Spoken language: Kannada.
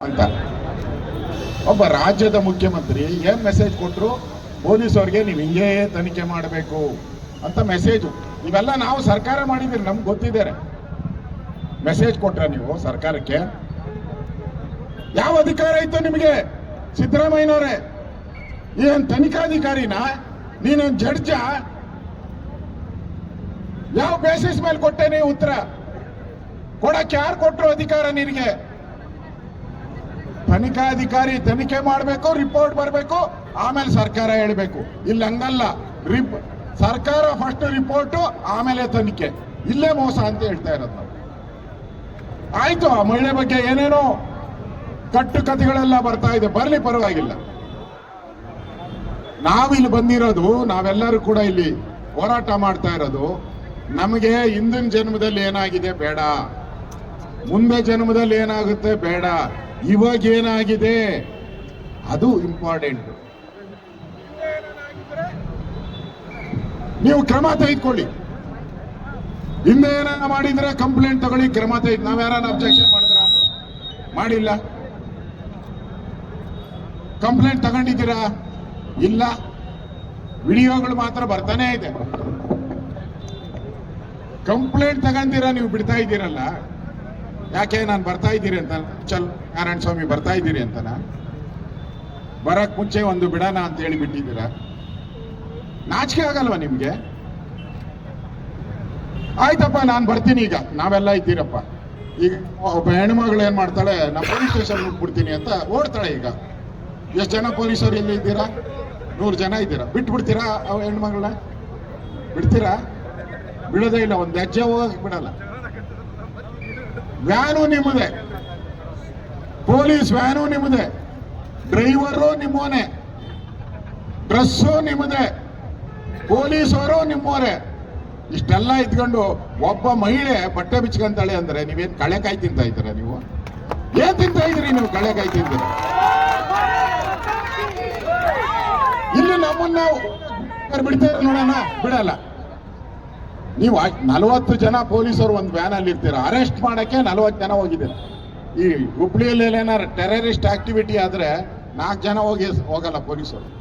ಅಂತ. ಒಬ್ಬ ರಾಜ್ಯದ ಮುಖ್ಯಮಂತ್ರಿ ಏನ್ ಮೆಸೇಜ್ ಕೊಟ್ರು? ಪೊಲೀಸವ್ರಿಗೆ ನೀವು ಹಿಂಗೇ ತನಿಖೆ ಮಾಡಬೇಕು ಅಂತ ಮೆಸೇಜು ಇವೆಲ್ಲ ನಾವು ಸರ್ಕಾರ ಮಾಡಿದ್ದೀರಿ ನಮ್ಗೆ ಗೊತ್ತಿದ್ದಾರೆ ಮೆಸೇಜ್ ಕೊಟ್ರ ನೀವು ಸರ್ಕಾರಕ್ಕೆ? ಯಾವ ಅಧಿಕಾರ ಇತ್ತು ನಿಮಗೆ? ಸಿದ್ದರಾಮಯ್ಯನವರೇ, ಏನ್ ತನಿಖಾಧಿಕಾರಿನ? ನೀನೇನು ಜಡ್ಜ? ಯಾವ ಬೇಸಿಸ್ ಮೇಲೆ ಕೊಟ್ಟೆ ನೀವು ಉತ್ತರ? ಕೊಡಕ್ಕೆ ಯಾರು ಕೊಟ್ಟರು ಅಧಿಕಾರ ನಿನಗೆ? ತನಿಖಾಧಿಕಾರಿ ತನಿಖೆ ಮಾಡಬೇಕು ರಿಪೋರ್ಟ್ ಬರಬೇಕು, ಆಮೇಲೆ ಸರ್ಕಾರ ಹೇಳಬೇಕು. ಇಲ್ಲಿ ಹಂಗಲ್ಲ. ರಿಪ್ ಸರ್ಕಾರ ಫಸ್ಟ್ ರಿಪೋರ್ಟ್ ಆಮೇಲೆ ತನಿಖೆ. ಇಲ್ಲೇ ಮೋಸ ಅಂತ ಹೇಳ್ತಾ ಇರೋದು ನಾವು. ಆಯ್ತು, ಆ ಮಹಿಳೆ ಬಗ್ಗೆ ಏನೇನೋ ಕಟ್ಟು ಕಥೆಗಳೆಲ್ಲ ಬರ್ತಾ ಇದೆ. ಬರಲಿ, ಪರವಾಗಿಲ್ಲ. ನಾವಿಲ್ಲಿ ಬಂದಿರೋದು, ನಾವೆಲ್ಲರೂ ಕೂಡ ಇಲ್ಲಿ ಹೋರಾಟ ಮಾಡ್ತಾ ಇರೋದು. ನಮಗೆ ಹಿಂದಿನ ಜನ್ಮದಲ್ಲಿ ಏನಾಗಿದೆ ಬೇಡ. ಮುಂದೆ ಜನ್ಮದಲ್ಲಿ ಏನಾಗುತ್ತೆ ಬೇಡ. ಇವಾಗ ಏನಾಗಿದೆ? ಅದು ಇಂಪಾರ್ಟೆಂಟ್ ನೀವು ಕ್ರಮ ತೆಗೆದುಕೊಳ್ಳಿ. ಹಿಂದೆ ಏನಾರ ಮಾಡಿದ್ರೆ ಕಂಪ್ಲೇಂಟ್ ತಗೊಳ್ಳಿ, ಕ್ರಮ ತೆಗೆದು. ನಾವ್ ಯಾರನ್ನ ಅಬ್ಜೆಕ್ಷನ್ ಮಾಡಿದ್ರ ಮಾಡಿಲ್ಲ. ಕಂಪ್ಲೇಂಟ್ ತಗೊಂಡಿದ್ದೀರಾ? ಇಲ್ಲ. ವಿಡಿಯೋಗಳು ಮಾತ್ರ ಬರ್ತಾನೆ ಇದೆ. ಕಂಪ್ಲೇಂಟ್ ತಗೊಂಡಿರಾ ನೀವು ಬಿಡ್ತಾ ಇದ್ದೀರಲ್ಲ. ಯಾಕೆ ನಾನು ಬರ್ತಾ ಇದ್ದೀರಿ ಅಂತ ಚಲ್ ನಾರಾಯಣ ಸ್ವಾಮಿ ಬರ್ತಾ ಇದ್ದೀರಿ ಅಂತ ಬರಕ್ ಮುಂಚೆ ಒಂದು ಬಿಡೋಣ ಅಂತ ಹೇಳಿ ಬಿಟ್ಟಿದ್ದೀರ? ನಾಚಿಕೆ ಆಗಲ್ವಾ ನಿಮ್ಗೆ? ಆಯ್ತಪ್ಪ, ನಾನು ಬರ್ತೀನಿ ಈಗ. ನಾವೆಲ್ಲ ಇದ್ದೀರಪ್ಪ. ಈಗ ಒಬ್ಬ ಹೆಣ್ಮಗಳು ಏನ್ ಮಾಡ್ತಾಳೆ, ನಾ ಪೊಲೀಸ್ ಸ್ಟೇಷನ್ ಬಿಡ್ತೀನಿ ಅಂತ ಓಡ್ತಾಳೆ ಈಗ. ಎಷ್ಟು ಜನ ಪೊಲೀಸರು ಇಲ್ಲಿ ಇದ್ದೀರಾ? ನೂರು ಜನ ಇದ್ದೀರಾ? ಬಿಟ್ಟು ಬಿಡ್ತೀರಾ ಅವ ಹೆಣ್ಮಗಳನ್ನ? ಬಿಡ್ತೀರಾ? ಬಿಡೋದೇ ಇಲ್ಲ, ಒಂದು ಹೆಜ್ಜೆ ಹೋಗಕ್ ಬಿಡಲ್ಲ. ವ್ಯಾನು ನಿಮ್ಮದೆ. ಪೊಲೀಸ್ ವ್ಯಾನು ನಿಮ್ಮದೆ. ಡ್ರೈವರು ನಿಮ್ಮೋನೆ. ಡ್ರೆಸ್ಸು ನಿಮ್ಮದೆ. ಪೊಲೀಸವರು ನಿಮ್ಮೋರೆ. ಇಷ್ಟೆಲ್ಲ ಇದ್ಕೊಂಡು ಒಬ್ಬ ಮಹಿಳೆ ಬಟ್ಟೆ ಬಿಚ್ಕೊಂತಾಳೆ ಅಂದ್ರೆ ನೀವೇನ್ ಕಳೆಕಾಯಿ ತಿಂತಾ ಇದ್ದೀರಾ ನೀವು? ಏನ್ ತಿಂತಾ ಇದ್ದೀರಿ ನೀವು ಕಳೆಕಾಯಿ ತಿಂತೀರ ಇಲ್ಲಿ ನಮ್ಮನ್ನ ಬಿಡ್ತೀರ ನೋಡೋಣ? ಬಿಡಲ್ಲ. ನೀವು ನಲವತ್ತು ಜನ ಪೊಲೀಸರು ಒಂದು ವ್ಯಾನ್ ಅಲ್ಲಿ ಇರ್ತೀರ? ಅರೆಸ್ಟ್ ಮಾಡಕ್ಕೆ ನಲವತ್ತು ಜನ ಹೋಗಿದ್ದೀರ? ಈ ಹುಬ್ಳಿಯಲ್ಲಿ ಏನಾರ ಟೆರರಿಸ್ಟ್ ಆಕ್ಟಿವಿಟಿ ಆದ್ರೆ ನಾಲ್ಕು ಜನ ಹೋಗಿ ಹೋಗಲ್ಲ ಪೊಲೀಸರು.